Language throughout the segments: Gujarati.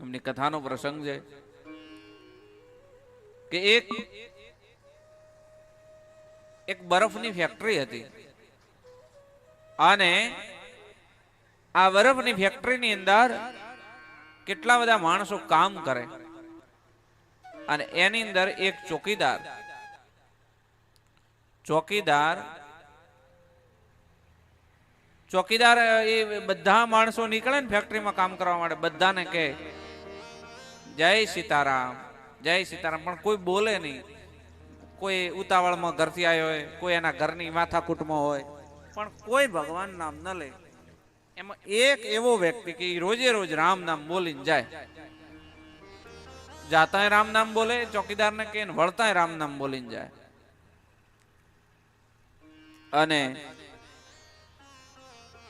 એમની કથાનો પ્રસંગ છે કે એક એક બરફની ફેક્ટરી હતી. અને આ બરફની ફેક્ટરીની અંદર કેટલા બધા માણસો કામ કરે. અને એની અંદર એક ચોકીદાર ચોકીદાર ચોકીદાર એ બધા માણસો નીકળે ને ફેક્ટરીમાં કામ કરવા માટે, બધાને કે જય સીતારામ જય સીતારામ. પણ કોઈ બોલે નહીં. કોઈ ઉતાવળમાં ઘરથી આવ્યો હોય, કોઈ એના ઘરની માથાકૂટમાં હોય. પણ કોઈ ભગવાન નામ ન લે. એમાં એક એવો વ્યક્તિ કે રોજે રોજ રામ નામ બોલીને જાય. જાતાય રામ નામ બોલે, ચોકીદારને કે વળતા રામ નામ બોલીને જાય. અને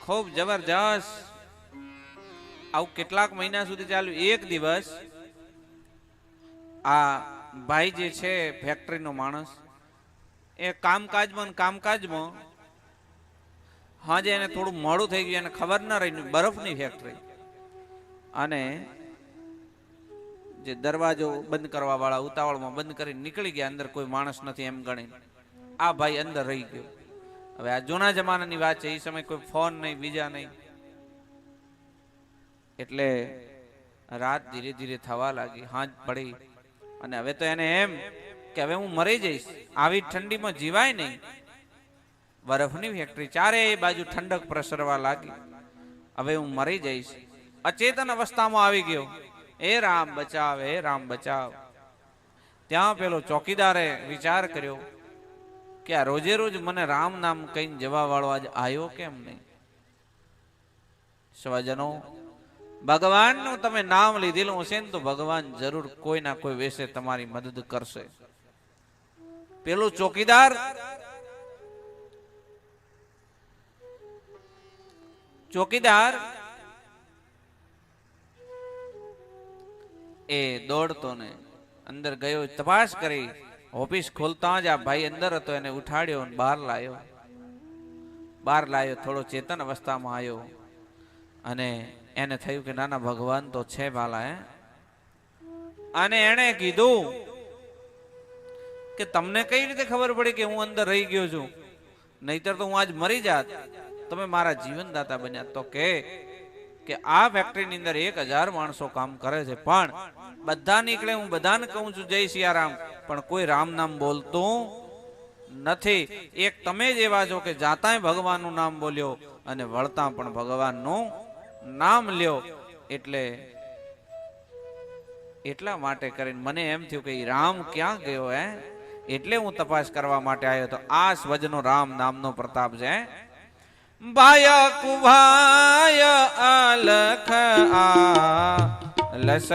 ખૂબ જબરજસ્ત આવું કેટલાક મહિના સુધી ચાલ્યું. એક દિવસ આ ભાઈ જે છે ફેક્ટરીનો માણસ, એ કામકાજમાં કામકાજમાં હાજે એને થોડું મોડું થઈ ગયું, એને ખબર ન રહી બરફની ફેક્ટરી અને જે દરવાજો બંધ કરવા વાળા ઉતાવળમાં બંધ કરી નીકળી ગયા, અંદર કોઈ માણસ નથી એમ ગણી આ ભાઈ અંદર રહી ગયો. હવે આ જૂના જમાનાની વાત છે, એ સમય કોઈ ફોન નહીં, બીજા નહીં. એટલે રાત ધીરે ધીરે થવા લાગી, હાજ પડી. અને હવે તો એને એમ કે હવે હું મરી જઈશ. આવી ઠંડીમાં જીવાય નહીં. બરફની ફેક્ટરી ચારે બાજુ ઠંડક પ્રસરવા લાગી. હવે હું મરી જઈશ. અચેતન અવસ્થામાં આવી ગયો. એ રામ બચાવ હે રામ બચાવ. ત્યાં પેલો ચોકીદારે વિચાર કર્યો કે આ રોજે રોજ મને રામ નામ કહીને જવા વાળો આજ આવ્યો કેમ નહીં? સ્વજનો ભગવાનનું તમે નામ લીધેલું હશે ને તો ભગવાન જરૂર કોઈ ના કોઈ વેશે તમારી મદદ કરશે. પેલું ચોકીદાર ચોકીદાર એ દોડતો ને અંદર ગયો, તપાસ કરી. ઓફિસ ખોલતા જ આ ભાઈ અંદર હતો, એને ઉઠાડ્યો અને બહાર લાયો. બહાર લાયો, થોડો ચેતન અવસ્થામાં આવ્યો અને એને થયું કે નાના ભગવાન તો છે બાલા અને એણે કીધું કે તમને કઈ રીતે ખબર પડી કે હું અંદર રહી ગયો છું? નહીતર તો હું આજ મરી જાત. તમે મારા જીવનદાતા બન્યા. તો કે કે આ ફેક્ટરીની અંદર એક હજાર માણસો કામ કરે છે. પણ બધા નીકળે, હું બધાને કહું છું, જય સિયારામ. પણ કોઈ રામ નામ બોલતું નથી. એક તમે જ એવા છો કે જાતાય ભગવાનનું નામ બોલ્યો અને વળતા પણ ભગવાનનું નામ લ્યો એટલે એટલા માટે કરીને મને એમ થયું કે રામ ક્યાં ગયો હે? એટલે હું તપાસ કરવા માટે આવ્યો તો આ સ્વજનો રામ નામનો પ્રતાપ છે ભાય કુભાય આલખ આ લસ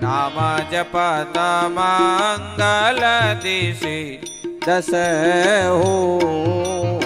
નામ જપત મંગલ દિશી દસ હો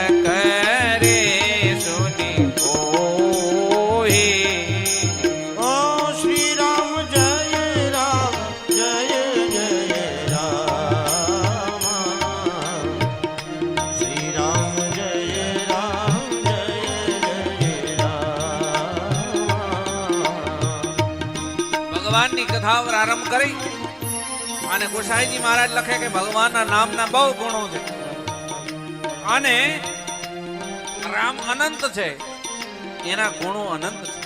ભગવાનની કથા પ્રારંભ કરી અને ગોસાઈજી મહારાજ લખે કે ભગવાનના નામના બહુ ગુણો છે. અને રામ અનંત છે. એના ગુણો અનંત છે.